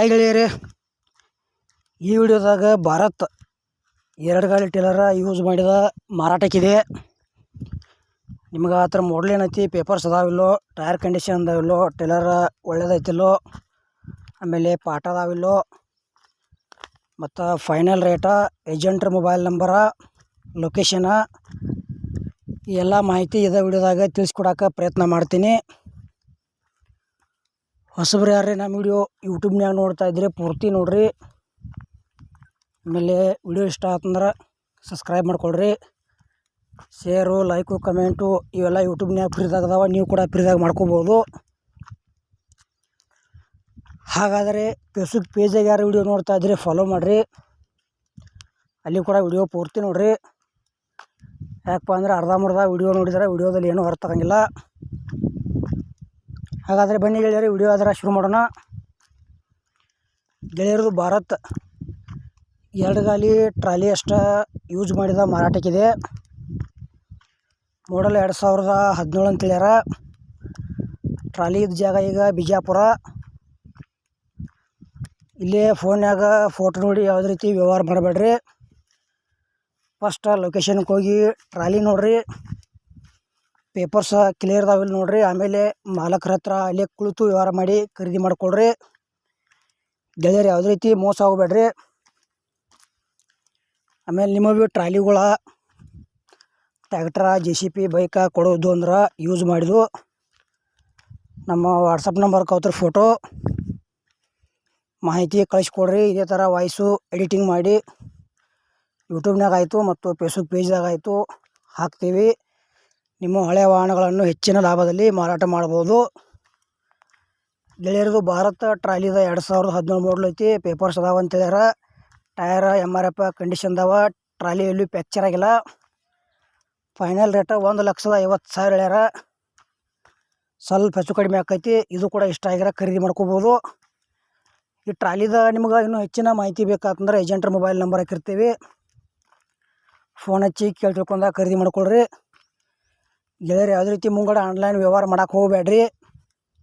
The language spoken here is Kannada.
ಹಾಯ್ ಗೆಳೆಯರೇ ಈ ವಿಡಿಯೋದಾಗ ಭಾರತ್ ಎರಡು ಗಾಲಿ ಟೇಲರ ಯೂಸ್ ಮಾಡಿದ ಮಾರಾಟಕ್ಕಿದೆ. ನಿಮ್ಗೆ ಆ ಥರ ಮಾಡಲ್ ಏನೈತಿ ಪೇಪರ್ಸ್ ಅದಾವಿಲ್ಲೋ ಟೈರ್ ಕಂಡೀಷನ್ ಅದಾವಿಲ್ಲೋ, ಟೇಲರ್ ಒಳ್ಳೇದೈತಿಲ್ಲೋ, ಆಮೇಲೆ ಪಾಠ ಅದಾವಿಲ್ಲೋ, ಮತ್ತು ಫೈನಲ್ ರೇಟ ಏಜೆಂಟ್ರ ಮೊಬೈಲ್ ನಂಬರ ಲೊಕೇಶನ ಎಲ್ಲ ಮಾಹಿತಿ ಇದೇ ವಿಡಿಯೋದಾಗ ತಿಳಿಸ್ಕೊಡಕ್ಕೆ ಪ್ರಯತ್ನ ಮಾಡ್ತೀನಿ. ಹೊಸಬ್ರು ಯಾರೇ ನಮ್ಮ ವಿಡಿಯೋ ಯೂಟ್ಯೂಬ್ನ್ಯಾಗ ನೋಡ್ತಾ ಇದ್ರಿ, ಪೂರ್ತಿ ನೋಡ್ರಿ. ಆಮೇಲೆ ವಿಡಿಯೋ ಇಷ್ಟ ಆತಂದ್ರೆ ಸಬ್ಸ್ಕ್ರೈಬ್ ಮಾಡ್ಕೊಳ್ರಿ. ಶೇರು, ಲೈಕು, ಕಮೆಂಟು ಇವೆಲ್ಲ ಯೂಟ್ಯೂಬ್ನ್ಯಾಗ ಫ್ರೀದಾಗ ಅದಾವ ನೀವು ಕೂಡ ಫ್ರೀದಾಗ ಮಾಡ್ಕೋಬೋದು. ಹಾಗಾದರೆ ಫೇಸ್ಬುಕ್ ಪೇಜಾಗ ಯಾರು ವಿಡಿಯೋ ನೋಡ್ತಾ ಇದ್ರಿ ಫಾಲೋ ಮಾಡಿರಿ. ಅಲ್ಲಿ ಕೂಡ ವಿಡಿಯೋ ಪೂರ್ತಿ ನೋಡಿರಿ. ಯಾಕಪ್ಪ ಅಂದ್ರೆ ಅರ್ಧಂಬರ್ಧ ವಿಡಿಯೋ ನೋಡಿದರೆ ವಿಡಿಯೋದಲ್ಲಿ ಏನೂ ಹೊರತಾಗಂಗಿಲ್ಲ ಹಾಗಾದರೆ ಬನ್ನಿ ಗೆಳೆಯರು ವಿಡಿಯೋ ಅದರ ಶುರು ಮಾಡೋಣ. ಗೆಳೆಯರದು ಭಾರತ್. ಎರಡು ಗಾಲಿ ಟ್ರಾಲಿ ಅಷ್ಟ ಯೂಸ್ ಮಾಡಿದ ಮಾರಾಟಕ್ಕಿದೆ. ಮಾಡಲ್ ಎರಡು ಸಾವಿರದ ಹದಿನೇಳು ಅಂತ ಹೇಳ್ಯಾರ. ಟ್ರಾಲಿ ಇದ್ದ ಜಾಗ ಈಗ ಬಿಜಾಪುರ. ಇಲ್ಲೇ ಫೋನ್ಯಾಗ ಫೋಟೋ ನೋಡಿ ಯಾವುದೇ ರೀತಿ ವ್ಯವಹಾರ ಮಾಡಬೇಡ್ರಿ. ಫಸ್ಟ್ ಲೊಕೇಶನ್ಗೆ ಹೋಗಿ ಟ್ರಾಲಿ ನೋಡ್ರಿ. ಪೇಪರ್ಸ್ ಕ್ಲಿಯರ್ ಅದಾವಿಲ್ಲ ನೋಡ್ರಿ. ಆಮೇಲೆ ಮಾಲಕರ ಹತ್ರ ಅಲ್ಲೇ ಕುಳಿತು ವ್ಯವಹಾರ ಮಾಡಿ ಖರೀದಿ ಮಾಡ್ಕೊಳ್ರಿ. ಗೆಳೆಯರು ಯಾವುದೇ ರೀತಿ ಮೋಸ ಆಗಬೇಡ್ರಿ. ಆಮೇಲೆ ನಿಮ್ಮ ಭೀ ಟ್ರಾಲಿಗಳ ಟ್ಯಾಕ್ಟ್ರ ಜೆ ಸಿ ಪಿ, ಬೈಕ ಕೊಡೋದು ಅಂದ್ರೆ ಯೂಸ್ ಮಾಡಿದ್ದು ನಮ್ಮ ವಾಟ್ಸಪ್ ನಂಬರ್, ಕೌತ್ರ ಫೋಟೋ ಮಾಹಿತಿ ಕಳಿಸ್ಕೊಡ್ರಿ. ಇದೇ ಥರ ವಾಯ್ಸು ಎಡಿಟಿಂಗ್ ಮಾಡಿ ಯೂಟ್ಯೂಬ್ನಾಗ ಆಯಿತು ಮತ್ತು ಫೇಸ್ಬುಕ್ ಪೇಜ್ದಾಗ ಆಯಿತು. ಹಾಕ್ತೀವಿ. ನಿಮ್ಮ ಹಳೆಯ ವಾಹನಗಳನ್ನು ಹೆಚ್ಚಿನ ಲಾಭದಲ್ಲಿ ಮಾರಾಟ ಮಾಡ್ಬೋದು ಗೆಳೆಯರದು ಭಾರತ ಟ್ರಾಲಿದ ಎರಡು ಸಾವಿರದ ಹದಿನೇಳು ಮಾಡಲ್ ಐತಿ. ಪೇಪರ್ಸ್ ಅದಾವ ಅಂತ ಹೇಳ್ಯಾರ. Tyre M R F condition ಅದಾವ. ಟ್ರಾಲಿ ಎಲ್ಲೂ ಪ್ಯಾಕ್ಚರ್ ಆಗಿಲ್ಲ. ಫೈನಲ್ ರೇಟ ಒಂದು ಲಕ್ಷದ ಐವತ್ತು ಸಾವಿರ ಹೇಳ್ಯಾರ. ಸ್ವಲ್ಪ ಹೆಚ್ಚು ಕಡಿಮೆ ಆಕೈತಿ. ಇದು ಕೂಡ ಇಷ್ಟ ಆಗ್ಯಾರ ಖರೀದಿ ಮಾಡ್ಕೋಬೋದು ಈ ಟ್ರಾಲಿದ ನಿಮ್ಗೆ ಇನ್ನೂ ಹೆಚ್ಚಿನ ಮಾಹಿತಿ ಬೇಕಾತಂದ್ರೆ ಏಜೆಂಟ್ರ ಮೊಬೈಲ್ ನಂಬರ್ ಹಾಕಿರ್ತೀವಿ. ಫೋನ್ ಹಚ್ಚಿ ಕೇಳಿ ತಿಳ್ಕೊಂಡಾಗ ಖರೀದಿ ಮಾಡ್ಕೊಳ್ರಿ. ಗೆಳೆಯರು ಯಾವುದೇ ರೀತಿ ಮುಂಗಡ ಆನ್ಲೈನ್ ವ್ಯವಹಾರ ಮಾಡಕ್ಕೆ ಹೋಗಬೇಡ್ರಿ.